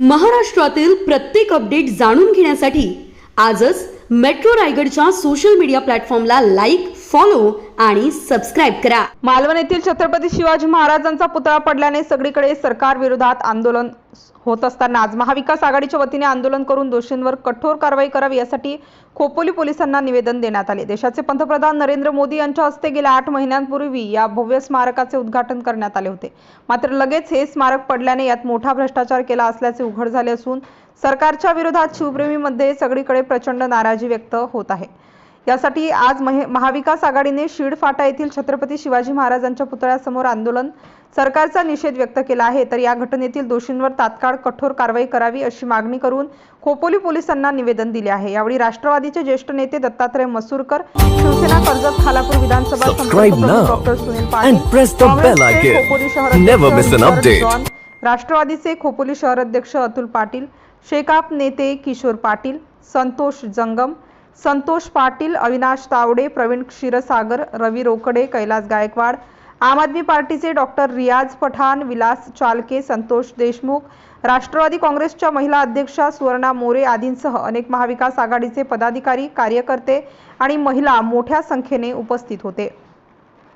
महाराष्ट्रातील प्रत्येक अपडेट जाणून घेण्यासाठी आजच मेट्रो रायगडच्या सोशल मीडिया प्लॅटफॉर्मला लाईक फॉलो आणि सबस्क्राईब करा. मालवण येथील छत्रपती शिवाजी महाराजांचा पुतळा पडल्याने सगळीकडे सरकार विरोधात आंदोलन होत असताना आज महाविकास आघाडीच्या वतीने आंदोलन करून दोषींवर कठोर कारवाई करावी यासाठी खोपोली पोलिसांना निवेदन देण्यात आले. देशाचे पंतप्रधान नरेंद्र मोदी यांच्या हस्ते गेल्या आठ महिन्यांपूर्वी या भव्य स्मारकाचे उद्घाटन करण्यात आले होते. मात्र लगेच हे स्मारक पडल्याने यात मोठा भ्रष्टाचार केला असल्याचे उघड झाले असून सरकारच्या विरोधात शिवप्रेमीमध्ये सगळीकडे प्रचंड नाराजी व्यक्त होत आहे. यासाठी आज महे- महाविकास आघाडीने शिड फाटा येथील छत्रपती शिवाजी महाराजांच्या पुतळ्यासमोर आंदोलन सरकारचा निषेध व्यक्त केला आहे. तर या घटनेतील दोषींवर तात्काळ कठोर कारवाई करावी अशी मागणी करून खोपोली पोलिसांना निवेदन दिले आहे. यावेळी राष्ट्रवादीचे ज्येष्ठ नेते दत्तात्रय मसूरकर शिवसेना कर्जत खालापूर विधानसभा डॉक्टर सुनील पाटील. खोपोली राष्ट्रवादीचे खोपोली शहराध्यक्ष अतुल पाटील शेकाप नेते किशोर पाटील संतोष जंगम संतोष पाटील अविनाश तावडे प्रवीण क्षीरसागर रवी रोकडे कैलास गायकवाड आम आदमी पार्टीचे डॉक्टर रियाज पठाण विलास चालके संतोष देशमुख राष्ट्रवादी काँग्रेसच्या महिला अध्यक्षा सुवर्णा मोरे आदींसह अनेक महाविकास आघाडीचे पदाधिकारी कार्यकर्ते आणि महिला मोठ्या संख्येने उपस्थित होते.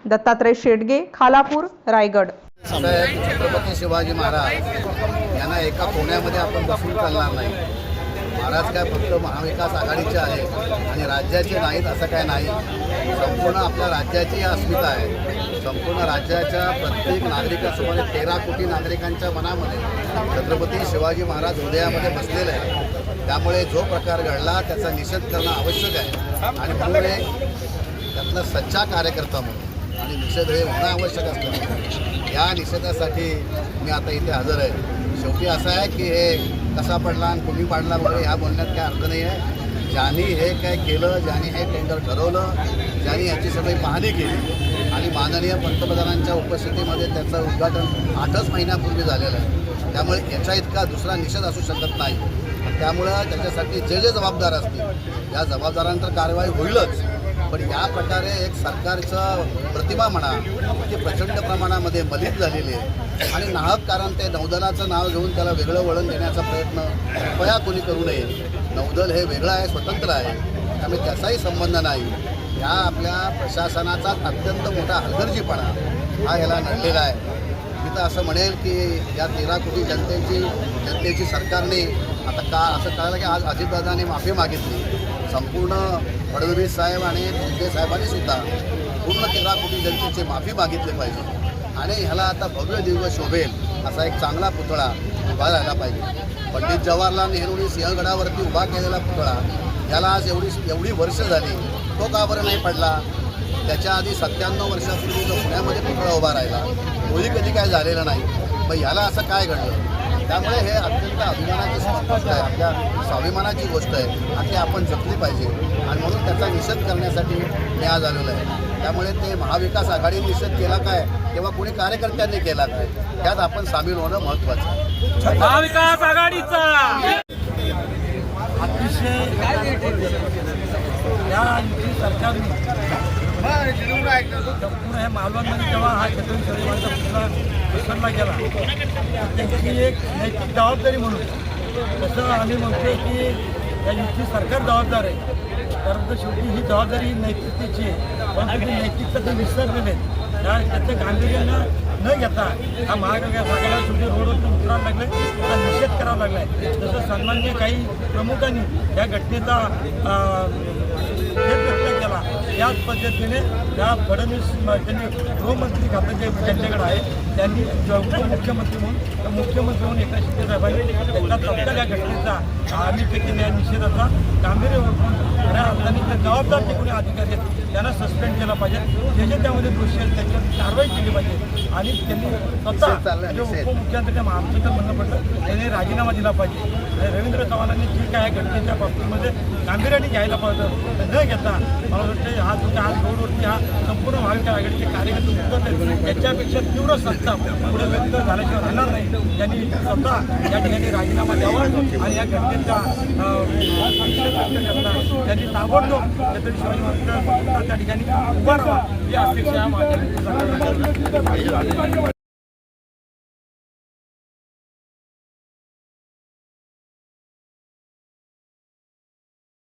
दत्तात्रय शेडगे खालापूर रायगड. छत्रपती शिवाजी महाराज यांना एका कोण्यामध्ये आपण बसून चालणार नाही. महाराज काय फक्त महाविकास आघाडीचे आहे आणि राज्याचे नाहीत असं काय नाही. संपूर्ण आपल्या राज्याची अस्मिता आहे. संपूर्ण राज्याच्या प्रत्येक नागरिकासोबत तेरा कोटी नागरिकांच्या मनामध्ये छत्रपती शिवाजी महाराज हृदयामध्ये बसलेले आहे त्यामुळे जो प्रकार घडला त्याचा निषेध करणं आवश्यक आहे. आणि म्हणून त्यातला सच्चा कार्यकर्ता म्हणून आणि निषेध हे होणं आवश्यक असतं या निषेधासाठी मी आता इथे हजर आहे. शेवटी असं आहे की हे कसा पडला आणि कोणी पाडला वगैरे ह्या बोलण्यात काय अर्थ नाही आहे. ज्यांनी हे काय केलं ज्यांनी हे टेंडर ठरवलं ज्यांनी याची सगळी पाहणी केली आणि माननीय पंतप्रधानांच्या उपस्थितीमध्ये त्याचं उद्घाटन आठच महिन्यापूर्वी झालेलं आहे. त्यामुळे याचा इतका दुसरा निषेध असू शकत नाही. त्यामुळं त्याच्यासाठी जे जे जबाबदार असतील या जबाबदारांतर कारवाई होईलच. पण या प्रकारे एक सरकारचं प्रतिभा म्हणा ती प्रचंड प्रमाणामध्ये मलित झालेली आहे. आणि नाहक कारण ते नौदलाचं नाव घेऊन त्याला वेगळं वळण देण्याचा प्रयत्न कृपया कोणी करू नये. नौदल हे वेगळं आहे स्वतंत्र आहे. त्यामुळे त्याचाही संबंध नाही. या आपल्या प्रशासनाचा अत्यंत मोठा हलगर्जीपणा हा ह्याला नडलेला आहे. मी तर असं म्हणेल की या तेरा कोटी जनतेची जनतेची सरकारने आता का असं कळालं की आज अजितदादांनी माफी मागितली. संपूर्ण फडणवीस साहेब आणि मुंडे साहेबांनी सुद्धा पूर्ण तेरा कोटी जनतेची माफी मागितली पाहिजे. आणि ह्याला आता भव्य दिव्य शोभेल असा एक चांगला पुतळा उभा राहिला पाहिजे. पंडित जवाहरलाल नेहरूंनी सिंहगडावरती उभा केलेला पुतळा ह्याला आज एवढी एवढी वर्ष झाली. तो का बरं नाही पडला? त्याच्या आधी सत्त्याण्णव वर्षापूर्वी जो पुण्यामध्ये पुतळा उभा राहिला. तोही कधी काय झालेला नाही. मग ह्याला असं काय घडलं? त्यामुळे हे अत्यंत अभिमानाची गोष्ट आहे. आपल्या स्वाभिमानाची गोष्ट आहे. आणि ती आपण जपली पाहिजे. आणि म्हणून त्याचा निषेध करण्यासाठी मी आज आलेलो आहे. त्यामुळे ते महाविकास आघाडीने निषेध केला काय? किंवा कोणी कार्यकर्त्यांनी केला काय? त्यात आपण सामील होणं महत्त्वाचं आहे. महाविकास आघाडीचा! अतिशय या सरकारने संपूर्ण ह्या मालवणमध्ये जेव्हा हा छत्रपती शिवाजी महाराजांचा पुतळा घसरला गेला त्याची एक नैतिक जबाबदारी म्हणून तसं आम्ही म्हणतो की या युती सरकार जबाबदार आहे कारण तर शेवटी ही जबाबदारी नैतिकतेची आहे. परंतु ती नैतिकता ते विसरलेले आहेत. त्या त्याचं गांभीर्यानं न घेता हा महागड्या आघाडीला शेवटी रोडवरती उतरायला लागले त्याचा निषेध करावा लागला आहे जसं सन्मान्य काही प्रमुखांनी या घटनेचा केला याच पद्धतीने त्या फडणवीस त्यांनी गृहमंत्री खातं जे त्यांच्याकडे आहे त्यांनी ज- उपमुख्यमंत्री म्हणून त्या मुख्यमंत्री म्हणून एकनाथ शिंदे साहेबांनी त्यांचा तत्काळ या घटनेचा आम्ही केलेल्या या निषेधाचा गांभीर्य खऱ्या अर्थाने ते जबाबदार जे कोणी अधिकारी आहेत त्यांना सस्पेंड केला पाहिजे. जे जे त्यामध्ये दोषी आहेत त्यांच्यावर कारवाई केली पाहिजे. आणि त्यांनी स्वतः निषेध. उपमुख्यमंत्री आमचं तर म्हणणं पडलं त्यांनी राजीनामा दिला पाहिजे. रवींद्र चव्हाणांनी जी काय घटनेच्या बाबतीमध्ये गांभीर्याने घ्यायला पाहिजे. न घेता मला हा तुमच्या काय आज रोडवरती हा संपूर्ण महाविकास आघाडीचे कार्यकर्ते उतरले आहेत याच्यापेक्षा तीव्र संताप पुढे व्यक्त झाल्याशिवाय राहणार नाही. त्यांनी स्वतः या ठिकाणी राजीनामा द्यावा आणि या घटनेचा त्यांनी ताबडतोब छत्रपती शिवाजी महाराज त्या ठिकाणी उभा राहा ही अपेक्षा माझ्या